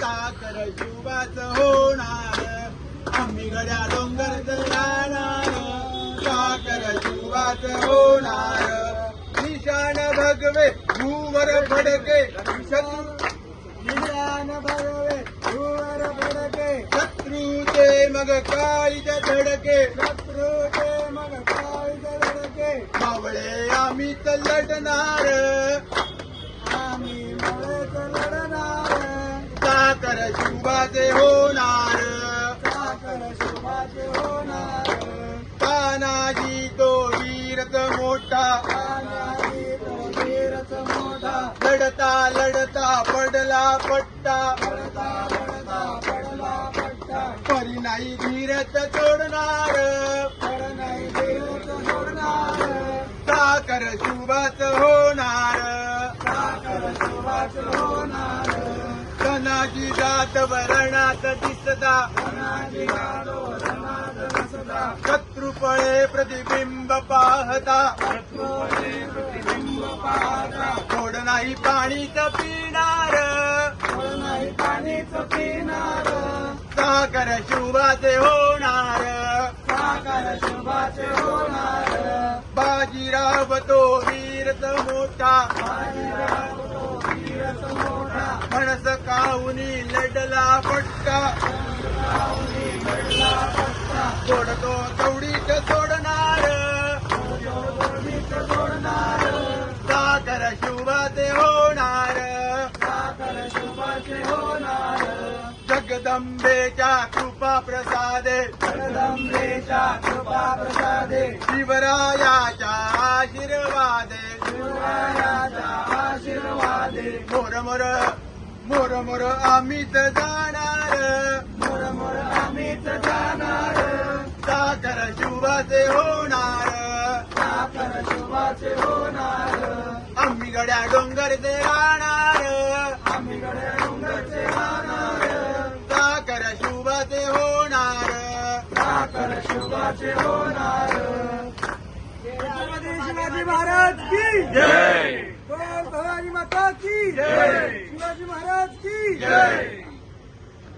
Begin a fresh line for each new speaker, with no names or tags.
साखर शुभाच होणार. आम्ही गड्या डोंगर राहणार साखर शुभाच होणार. निशाण भगवे भूवर फडके निशाण
निशान भगवे भडके. फडके
शत्रूचे मग काळीच धडके.
शत्रूचे मग काय धडके.
मावळे आम्हीच लढणार.
आम्ही मळेच लढणार.
साखर शिवाचे होणार.
साखर शोभाचे होणार.
तानाजी तो वीरच मोठा.
पाण्याची तो वीरच मोठा.
लढता लढता पडला पट्टा.
पडता पडता पडला पट्टा.
परी नाही धीरच सोडणार.
पड नाही वीरच सोडणार.
साखर शिवाच होणार.
साखर शोभाचे होणार
तनाजी वरणात दिसता.
अनाजी गाडो रणात नसता
पळे प्रतिबिंब पाहता.
शत्रूचे प्रतिबिंब पाहता
थोड नाही पाणीच पिणार.
पड नाही पाणीच पिणार
साखर शिवाचे होणार
साखर शोभाचे होणार.
बाजीराव तो वीरच मोठा.
बाजीराव मोठा
म्हणस काहुनी लढला पट्टा.
पट्टा
सोडतो तेवढीच सोडणार साखर शिवाचे होणार
साखर शोभाचे होणार.
जगदंबेच्या कृपा प्रसादे.
जगदंबेच्या कृपा प्रसादे.
शिवरायाच्या आशीर्वादे.
शिवरायाचा आशीर्वादे.
मोर मोर मोर मोर आम्हीच जाणार.
मोर मोर आम्हीच जाणार.
साखर शिवाचे होणार.
साखर शोभाचे होणार.
आम्ही गड्या डोंगर ते राहणार.
आम्ही गड्या डोंगरचे राहणार.
साखर शिवाचे होणार.
साखर शोभाचे होणार. शिवाजी महाराज की
जय.
माता की
जय.
शिवाजी महाराज की
जय.